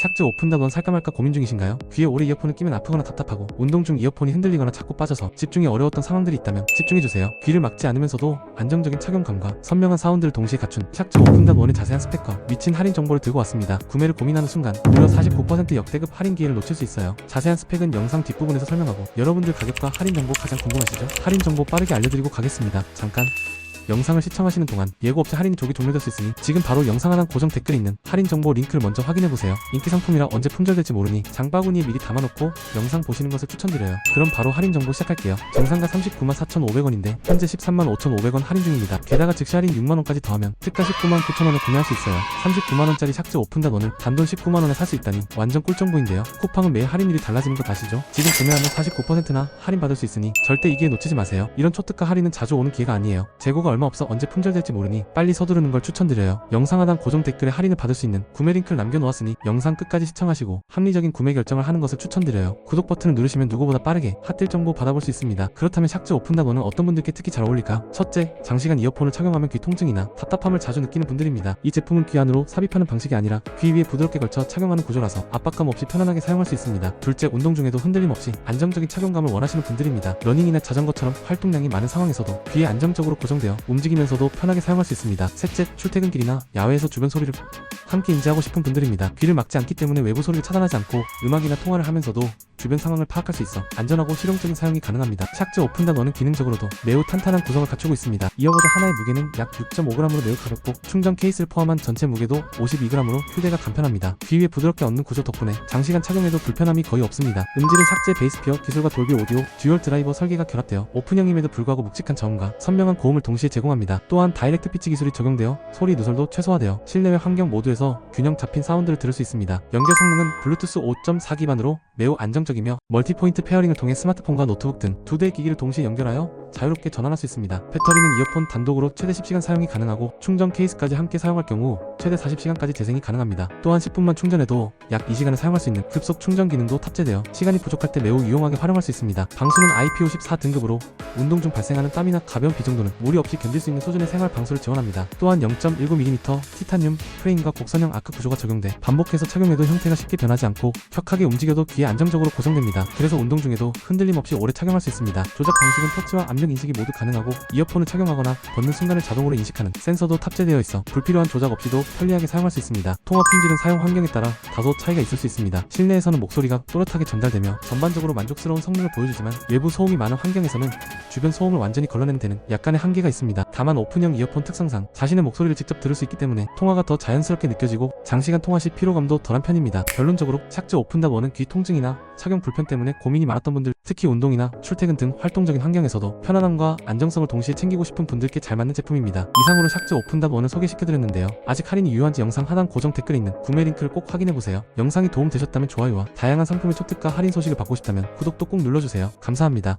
샥즈 오픈다던 살까 말까 고민 중이신가요? 귀에 오래 이어폰을 끼면 아프거나 답답하고 운동 중 이어폰이 흔들리거나 자꾸 빠져서 집중이 어려웠던 상황들이 있다면 집중해주세요. 귀를 막지 않으면서도 안정적인 착용감과 선명한 사운드를 동시에 갖춘 샥즈 오픈답 원의 자세한 스펙과 미친 할인 정보를 들고 왔습니다. 구매를 고민하는 순간 무려 49% 역대급 할인 기회를 놓칠 수 있어요. 자세한 스펙은 영상 뒷부분에서 설명하고 여러분들 가격과 할인 정보 가장 궁금하시죠? 할인 정보 빠르게 알려드리고 가겠습니다. 잠깐 영상을 시청하시는 동안 예고 없이 할인이 조기 종료될 수 있으니 지금 바로 영상 하단 고정 댓글에 있는 할인 정보 링크를 먼저 확인해보세요. 인기 상품이라 언제 품절될지 모르니 장바구니에 미리 담아놓고 영상 보시는 것을 추천드려요. 그럼 바로 할인 정보 시작할게요. 정상가 39만 4,500원인데 현재 13만 5,500원 할인 중입니다. 게다가 즉시 할인 6만원까지 더하면 특가 19만 9천원에 구매할 수 있어요. 39만원짜리 샥즈 오픈단원을 단돈 19만원에 살 수 있다니 완전 꿀정보인데요. 쿠팡은 매일 할인율이 달라지는 거 아시죠? 지금 구매하면 49%나 할인받을 수 있으니 절대 이 기회 놓치지 마세요. 이런 초특가 할인은 자주 오는 기회가 아니에요. 재고가 얼마 없어 언제 품절될지 모르니 빨리 서두르는 걸 추천드려요. 영상 하단 고정 댓글에 할인을 받을 수 있는 구매 링크를 남겨놓았으니 영상 끝까지 시청하시고 합리적인 구매 결정을 하는 것을 추천드려요. 구독 버튼을 누르시면 누구보다 빠르게 핫딜 정보 받아볼 수 있습니다. 그렇다면 샥즈 오픈다고는 어떤 분들께 특히 잘 어울릴까? 첫째, 장시간 이어폰을 착용하면 귀 통증이나 답답함을 자주 느끼는 분들입니다. 이 제품은 귀 안으로 삽입하는 방식이 아니라 귀 위에 부드럽게 걸쳐 착용하는 구조라서 압박감 없이 편안하게 사용할 수 있습니다. 둘째, 운동 중에도 흔들림 없이 안정적인 착용감을 원하시는 분들입니다. 러닝이나 자전거처럼 활동량이 많은 상황에서도 귀에 안정적으로 고정되어 움직이면서도 편하게 사용할 수 있습니다. 셋째, 출퇴근길이나 야외에서 주변 소리를 함께 인지하고 싶은 분들입니다. 귀를 막지 않기 때문에 외부 소리를 차단하지 않고 음악이나 통화를 하면서도 주변 상황을 파악할 수 있어 안전하고 실용적인 사용이 가능합니다. 샥즈 오픈단원은 기능적으로도 매우 탄탄한 구성을 갖추고 있습니다. 이어보드 하나의 무게는 약 6.5g으로 매우 가볍고 충전 케이스를 포함한 전체 무게도 52g으로 휴대가 간편합니다. 귀 위에 부드럽게 얹는 구조 덕분에 장시간 착용해도 불편함이 거의 없습니다. 음질은 삭제 베이스피어 기술과 돌비 오디오, 듀얼 드라이버 설계가 결합되어 오픈형임에도 불구하고 묵직한 저음과 선명한 고음을 동시에 제공합니다. 또한 다이렉트 피치 기술이 적용되어 소리 누설도 최소화되어 실내외 환경 모두에서 균형 잡힌 사운드를 들을 수 있습니다. 연결 성능은 블루투스 5.4 기반으로 매우 안정적이며 멀티포인트 페어링을 통해 스마트폰과 노트북 등 두 대의 기기를 동시에 연결하여 자유롭게 전환할 수 있습니다. 배터리는 이어폰 단독으로 최대 10시간 사용이 가능하고 충전 케이스까지 함께 사용할 경우 최대 40시간까지 재생이 가능합니다. 또한 10분만 충전해도 약 2시간을 사용할 수 있는 급속 충전 기능도 탑재되어 시간이 부족할 때 매우 유용하게 활용할 수 있습니다. 방수는 IP54 등급으로 운동 중 발생하는 땀이나 가벼운 비 정도는 무리 없이 견딜 수 있는 수준의 생활 방수를 지원합니다. 또한 0.19mm 티타늄 프레임과 곡선형 아크 구조가 적용돼 반복해서 착용해도 형태가 쉽게 변하지 않고 격하게 움직여도 귀에 안정적으로 고정됩니다. 그래서 운동 중에도 흔들림 없이 오래 착용할 수 있습니다. 조작 방식은 터치와 압력 인식이 모두 가능하고 이어폰을 착용하거나 벗는 순간을 자동으로 인식하는 센서도 탑재되어 있어 불필요한 조작 없이도 편리하게 사용할 수 있습니다. 통화 품질은 사용 환경에 따라 다소 차이가 있을 수 있습니다. 실내에서는 목소리가 또렷하게 전달되며 전반적으로 만족스러운 성능을 보여주지만 외부 소음이 많은 환경에서는 주변 소음을 완전히 걸러내는 데는 약간의 한계가 있습니다. 다만 오픈형 이어폰 특성상 자신의 목소리를 직접 들을 수 있기 때문에 통화가 더 자연스럽게 느껴지고 장시간 통화 시 피로감도 덜한 편입니다. 결론적으로 샥즈 오픈답 원은 귀 통증이나 착용 불편 때문에 고민이 많았던 분들 특히 운동이나 출퇴근 등 활동적인 환경에서도 편안함과 안정성을 동시에 챙기고 싶은 분들께 잘 맞는 제품입니다. 이상으로 샥즈 오픈답 원을 소개시켜드렸는데요. 아직 할인이 유효한지 영상 하단 고정 댓글에 있는 구매 링크를 꼭 확인해보세요. 영상이 도움되셨다면 좋아요와 다양한 상품의 초특가 할인 소식을 받고 싶다면 구독도 꼭 눌러주세요. 감사합니다.